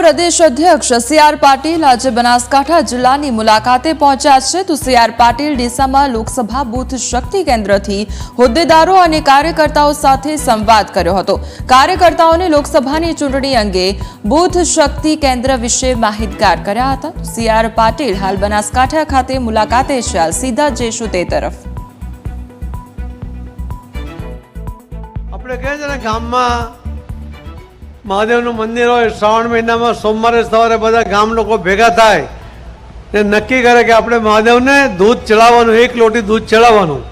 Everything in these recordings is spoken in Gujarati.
પ્રદેશ અધ્યક્ષ સી આર પાટીલ આજે બનાસકાંઠા જિલ્લાની મુલાકાતે પહોંચ્યા છે. તો સી આર પાટીલ ડીસામાં લોકસભા બુથ શક્તિ કેન્દ્રથી હોદ્દેદારો અને કાર્યકર્તાઓ સાથે સંવાદ કર્યો હતો. કાર્યકર્તાઓને લોકસભાની ચૂંટણી અંગે બૂથ શક્તિ કેન્દ્ર વિશે માહિતગાર કર્યા હતા. સી આર પાટીલ હાલ બનાસકાંઠા ખાતે મુલાકાતે છે. સીધા જઈશું તે તરફ. આપણે કહે છે ગામમાં મહાદેવનું મંદિર હોય, શ્રાવણ મહિનામાં સોમવારે સવારે બધા ગામ લોકો ભેગા થાય. ને નક્કી કરે કે આપણે મહાદેવને દૂધ ચડાવવાનું, એક લોટી દૂધ ચડાવવાનું.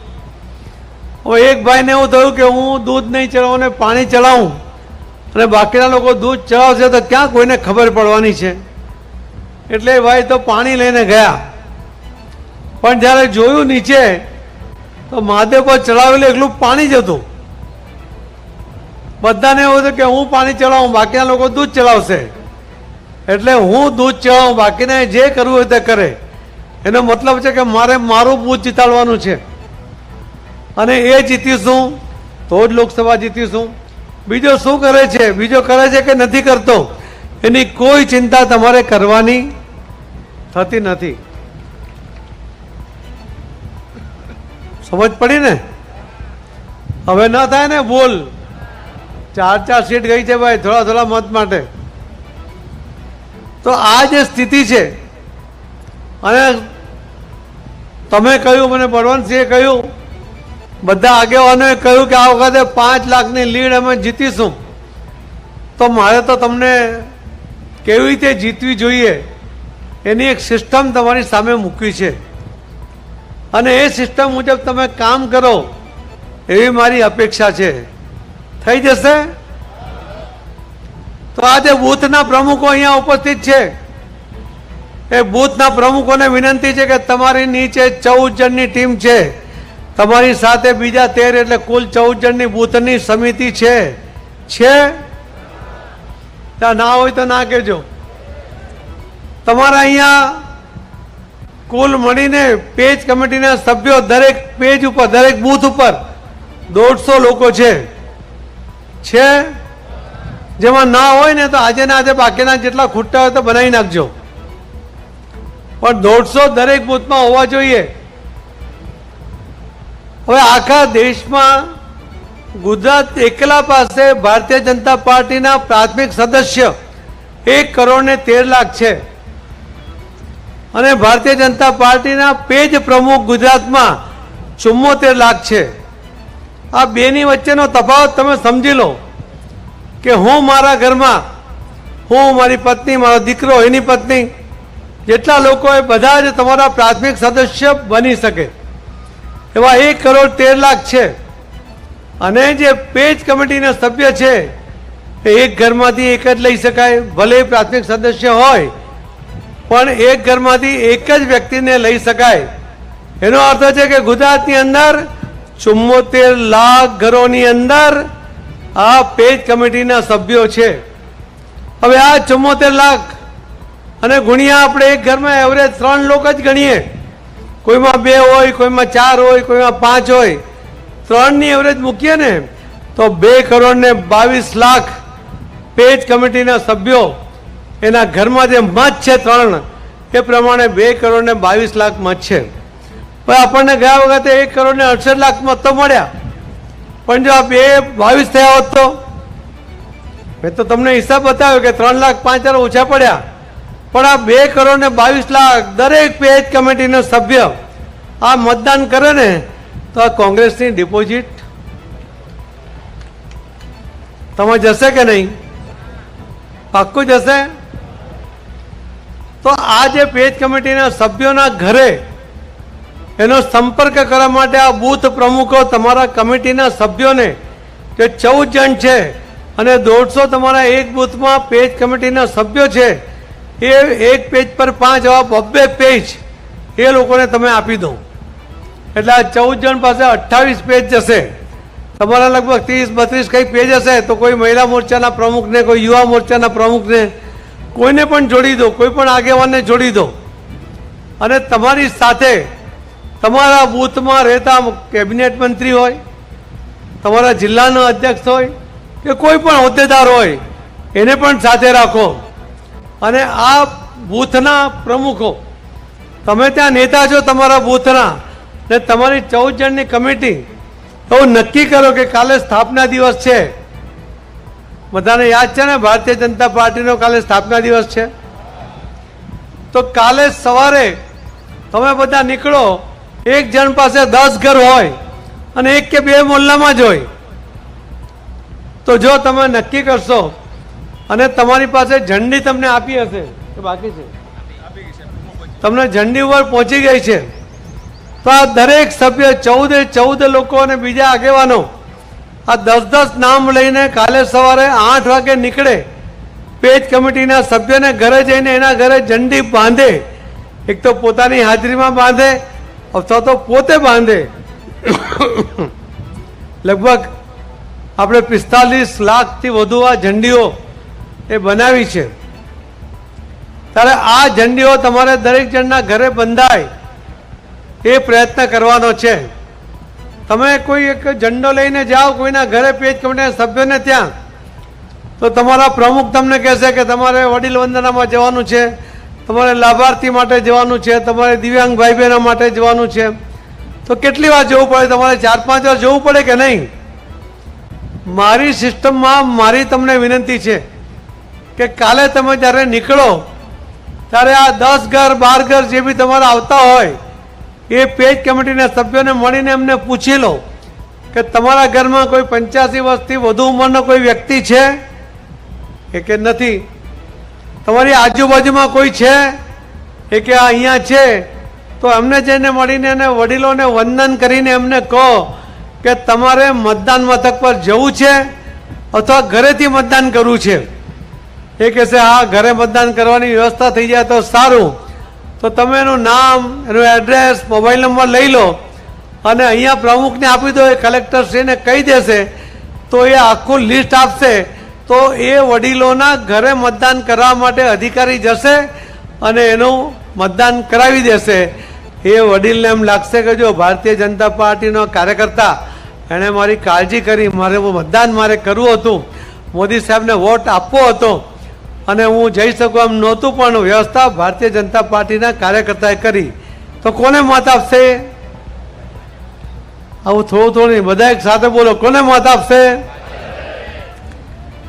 હવે એક ભાઈને એવું થયું કે હું દૂધ નહીં ચડાવું ને પાણી ચડાવું. અને બાકીના લોકો દૂધ ચડાવશે તો ક્યાં કોઈને ખબર પડવાની છે? એટલે ભાઈ તો પાણી લઈને ગયા. પણ જ્યારે જોયું નીચે, તો મહાદેવ પર ચડાવેલું એકલું પાણી જ હતું. બધાને એવું હતું કે હું પાણી ચડાવું બાકીના લોકો દૂધ ચડાવશે એટલે હું દૂધ ચડાવું બાકીને જે કરવું હોય તે કરે. એનો મતલબ છે કે મારે મારું બૂથ જીતાડવાનું છે. અને એ જીતીશું, તો જ લોકસભા જીતીશું. બીજો શું કરે છે? બીજો કરે છે કે નથી કરતો? એની કોઈ ચિંતા તમારે કરવાની થતી નથી. સમજ પડી ને? હવે ન થાય ને બોલ ચાર ચાર સીટ ગઈ છે ભાઈ, થોડા થોડા મત માટે. તો આ જે સ્થિતિ છે, અને તમે કહ્યું, મને બળવંતસિંહે કહ્યું, બધા આગેવાનોએ કહ્યું કે આ વખતે પાંચ લાખની લીડ અમે જીતીશું. તો મારે તો તમને કેવી રીતે જીતવી જોઈએ, એની એક સિસ્ટમ તમારી સામે મૂકી છે. અને એ સિસ્ટમ મુજબ તમે કામ કરો, એવી મારી અપેક્ષા છે. થઈ જશે? તો આજે બૂથના પ્રમુખો અહીંયા ઉપસ્થિત છે. એ બૂથના પ્રમુખોને વિનંતી છે કે તમારી નીચે ચૌદ જણની ટીમ છે. તમારી સાથે બીજા તેર એટલે કુલ ચૌદ જણની બૂથની સમિતિ છે. છે? ત્યાં ના હોય તો ના કહેજો. તમારા અહીંયા કુલ મળીને પેજ કમિટીના સભ્યો દરેક પેજ ઉપર, દરેક બૂથ ઉપર દોઢસો લોકો છે. છે? જેમાં ના હોય ને તો આજે ને આજે બાકીના જેટલા ખૂટતા હોય તો બનાવી નાખજો. પણ દોઢસો દરેક બૂથમાં હોવા જોઈએ. હવે આખા દેશમાં ગુજરાત એકલા પાસે ભારતીય જનતા પાર્ટીના પ્રાથમિક સદસ્ય એક કરોડ ને તેર લાખ છે. અને ભારતીય જનતા પાર્ટીના પેજ પ્રમુખ ગુજરાતમાં ચુમ્મોતેર લાખ છે. આ બેની વચ્ચેનો તફાવત તમે સમજી લો કે હું મારા ઘરમાં, હું મારી પત્ની, મારો દીકરો, એની પત્ની, જેટલા લોકો એ બધા જ તમારા પ્રાથમિક સદસ્ય બની શકે. એવા એક કરોડ તેર લાખ છે. અને જે પેજ કમિટીના સભ્ય છે, એ એક ઘરમાંથી એક જ લઈ શકાય, ભલે પ્રાથમિક સદસ્ય હોય, પણ એક ઘરમાંથી એક જ વ્યક્તિને લઈ શકાય. એનો અર્થ છે કે ગુજરાતની અંદર ચુમ્મોતેર લાખ ઘરોની અંદર આ પેજ કમિટીના સભ્યો છે. હવે આ ચુમ્મોતેર લાખ અને ગુણ્યા આપણે એક ઘરમાં એવરેજ ત્રણ લોકો જ ગણીએ. કોઈમાં બે હોય, કોઈમાં ચાર હોય, કોઈમાં પાંચ હોય. ત્રણની એવરેજ મૂકીએ ને, તો બે કરોડ ને બાવીસ લાખ પેજ કમિટીના સભ્યો એના ઘરમાં જે મત છે ત્રણ, એ પ્રમાણે બે કરોડ ને બાવીસ લાખ મત છે. પણ આપણને ગયા વખતે એક કરોડ ને અડસઠ લાખ મત તો મળ્યા. પણ જો આ બે બાવીસ થયા હોત તો? મેં તો તમને હિસાબ બતાવ્યો કે ત્રણ લાખ પાંચ હજાર ઓછા પડ્યા. પણ આ બે કરોડ ને બાવીસ લાખ દરેક પેજ કમિટીનો સભ્ય આ મતદાન કરે ને, તો આ કોંગ્રેસની ડિપોઝિટ તમે જશે કે નહીં? પાક્કું જશે? તો આ જે પેજ કમિટીના સભ્યોના ઘરે એનો સંપર્ક કરવા માટે આ બૂથ પ્રમુખો તમારા કમિટીના સભ્યોને જે ચૌદ જણ છે અને દોઢસો તમારા એક બૂથમાં પેજ કમિટીના સભ્યો છે, એ એક પેજ પર પાંચ આવા બબ્બે પેજ એ લોકોને તમે આપી દો એટલે આ ચૌદ જણ પાસે અઠ્ઠાવીસ પેજ જશે. તમારા લગભગ ત્રીસ, બત્રીસ કંઈ પેજ હશે તો કોઈ મહિલા મોરચાના પ્રમુખને, કોઈ યુવા મોરચાના પ્રમુખને કોઈને પણ જોડી દો, કોઈ પણ આગેવાનને જોડી દો. અને તમારી સાથે તમારા બૂથમાં રહેતા કેબિનેટ મંત્રી હોય, તમારા જિલ્લાનો અધ્યક્ષ હોય, કે કોઈ પણ હોદ્દેદાર હોય, એને પણ સાથે રાખો. અને આ બૂથના પ્રમુખો, તમે ત્યાં નેતા છો તમારા બૂથના, ને તમારી ચૌદ જણની કમિટી, તો નક્કી કરો કે કાલે સ્થાપના દિવસ છે. બધાને યાદ છે ને, ભારતીય જનતા પાર્ટીનો કાલે સ્થાપના દિવસ છે? તો કાલે સવારે તમે બધા નીકળો એક જણ પાસે દસ ઘર હોય અને એક કે બે મોહલ્લામાં જ હોય. તો જો તમે નક્કી કરશો અને તમારી પાસે ઝંડી તમને આપી હશે કે બાકી છે. તમને ઝંડી ઉપર પહોંચી ગઈ છે. તો આ દરેક સભ્ય ચૌદે ચૌદ લોકો અને બીજા આગેવાનો આ દસ દસ નામ લઈને કાલે સવારે આઠ વાગે નીકળે. પેજ કમિટીના સભ્યને ઘરે જઈને એના ઘરે ઝંડી બાંધે. એક તો પોતાની હાજરીમાં બાંધે અથવા તો પોતે બાંધે. લગભગ આપણે પિસ્તાલીસ લાખથી વધુ આ ઝંડીઓ એ બનાવી છે. ત્યારે આ ઝંડીઓ તમારે દરેક જણના ઘરે બંધાય એ પ્રયત્ન કરવાનો છે. તમે કોઈ એક ઝંડો લઈને જાઓ, કોઈના ઘરે પેજ કમિટીના સભ્યોને ત્યાં, તો તમારા પ્રમુખ તમને કહેશે કે તમારે વડીલ વંદનામાં જવાનું છે. તમારે લાભાર્થી માટે જવાનું છે, તમારે દિવ્યાંગ ભાઈ બહેનો માટે જવાનું છે. તો કેટલી વાર જવું પડે? તમારે ચાર પાંચ વાર જવું પડે કે નહીં? મારી સિસ્ટમમાં મારી તમને વિનંતી છે કે કાલે તમે જ્યારે નીકળો, ત્યારે આ દસ ઘર, બાર ઘર જે બી તમારા આવતા હોય, એ પેજ કમિટીના સભ્યોને મળીને એમને પૂછી લો કે તમારા ઘરમાં કોઈ પંચ્યાસી વર્ષથી વધુ ઉંમરનો કોઈ વ્યક્તિ છે? કે નથી. તમારી આજુબાજુમાં કોઈ છે? એ કે આ અહીંયા છે. તો એમને જઈને મળીને એને વડીલોને વંદન કરીને એમને કહો કે તમારે મતદાન મથક પર જવું છે અથવા ઘરેથી મતદાન કરવું છે? એ કહેશે હા, ઘરે મતદાન કરવાની વ્યવસ્થા થઈ જાય તો સારું. તો તમે એનું નામ, એનું એડ્રેસ, મોબાઈલ નંબર લઈ લો અને અહીંયા પ્રમુખને આપી દો, એ કલેક્ટરશ્રીને કહી દેશે. તો એ આખું લિસ્ટ આપશે. તો એ વડીલોના ઘરે મતદાન કરવા માટે અધિકારી જશે અને એનું મતદાન કરાવી દેશે. એ વડીલને એમ લાગશે કે જો ભારતીય જનતા પાર્ટીનો કાર્યકર્તા એણે મારી કાળજી કરી, મારે મતદાન મારે કરવું હતું, મોદી સાહેબને વોટ આપવો હતો અને હું જઈ શકું એમ નહોતું, પણ વ્યવસ્થા ભારતીય જનતા પાર્ટીના કાર્યકર્તાએ કરી. તો કોને મત આપશે? આવું થોડું થોડું બધા એક સાથે બોલો, કોને મત આપશે?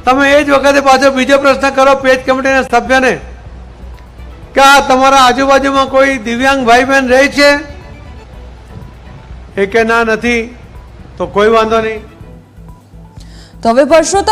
તમે એ જ વખતે પાછો બીજો પ્રશ્ન કરો પેજ કમિટીના સભ્યને કે આ તમારા આજુબાજુમાં કોઈ દિવ્યાંગ ભાઈ બહેન રહે છે? એ કે ના નથી, તો કોઈ વાંધો નહીં. તો હવે પરસોત્તમ